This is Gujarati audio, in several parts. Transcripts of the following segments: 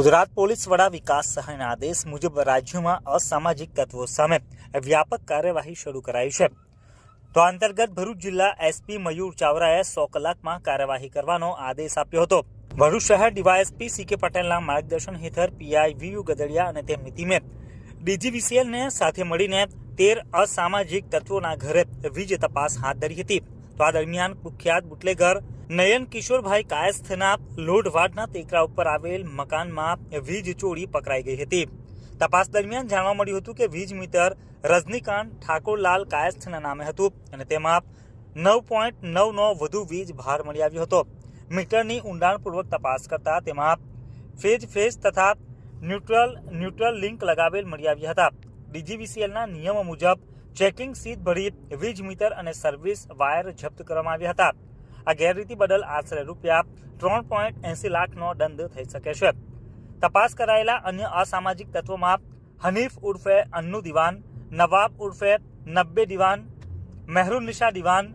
ગુજરાત પોલીસ વડા વિકાસ સહાયના આદેશ મુજબ રાજ્યમાં અસામાજિક તત્વો સામે વ્યાપક કાર્યવાહી શરૂ કરાઈ છે. તો અંતર્ગત ભરૂચ જિલ્લા એસપી મયુર ચાવરાએ સો કલાકમાં કાર્યવાહી કરવાનો આદેશ આપ્યો હતો. ભરૂચ શહેર ડીવાયએસપી સી કે પટેલના માર્ગદર્શન હેઠળ પીઆઈ વીયુ ગદડિયા અને તેમની ટીમે ડીજીવીસીએલને સાથે મળીને તેર અસામાજિક તત્વોના ઘરે વીજ તપાસ હાથ ધરી હતી. તો આ દરમિયાન કુખ્યાત બુટલેગર નયન કિશોરભાઈ કાયસ્થના લોઢવાડના ટેકરા ઉપર આવેલ મકાનમાં વીજ ચોરી પકડાઈ ગઈ હતી. તપાસ દરમિયાન જાણવા મળ્યું હતું કે વીજ મીટર રજનીકાંત ઠાકોરલાલ કાયસ્થના નામે હતું અને તેમાં નવ પોઈન્ટ નવનો વધુ વીજ ભાર મળી આવ્યો હતો. મીટરની ઊંડાણપૂર્વક તપાસ કરતા તેમાં ફેજ ફેજ તથા ન્યુટ્રલ ન્યુટ્રલ લિંક લગાવેલ મળી આવ્યા હતા. ડીજીવીસીએલના નિયમો મુજબ ચેકિંગ સીટ ભરી વીજ મીટર અને સર્વિસ વાયર જપ્ત કરવામાં આવ્યા હતા. આ ગેરરીતિ બદલ આશરે રૂપિયા ત્રણ પોઈન્ટ એસી લાખનો દંડ થઈ શકે છે. તપાસ કરાયેલા અન્ય અસામાજિક તત્વોમાં હનીફ ઉર્ફે અન્નુ દિવાન, નવાબ ઉર્ફે નબ્બે દિવાન મહેરુનિશા દિવાન,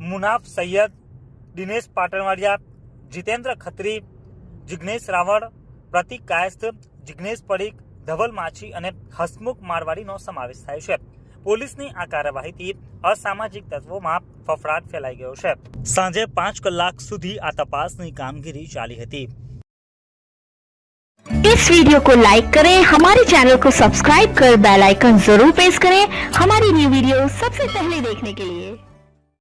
મુનાફ સૈયદ, દિનેશ પાટણવાડિયા, જીતેન્દ્ર ખત્રી, જિગ્નેશ રાવળ, પ્રતિક કાયસ્થ, જિગ્નેશ પડીક, ધવલ માછી અને હસમુખ મારવાડીનો સમાવેશ થાય છે. પોલીસની આ કાર્યવાહીથી અસામાજિક તત્વોમાં ફફડાટ ફેલાઈ ગયો છે સાંજે પાંચ કલાક સુધી આ તપાસની કામગીરી ચાલી હતી इस वीडियो को लाइक करें हमारे चैनल को सब्सक्राइब कर बेल आइकन जरूर प्रेस करें हमारी न्यू वीडियो सबसे पहले देखने के लिए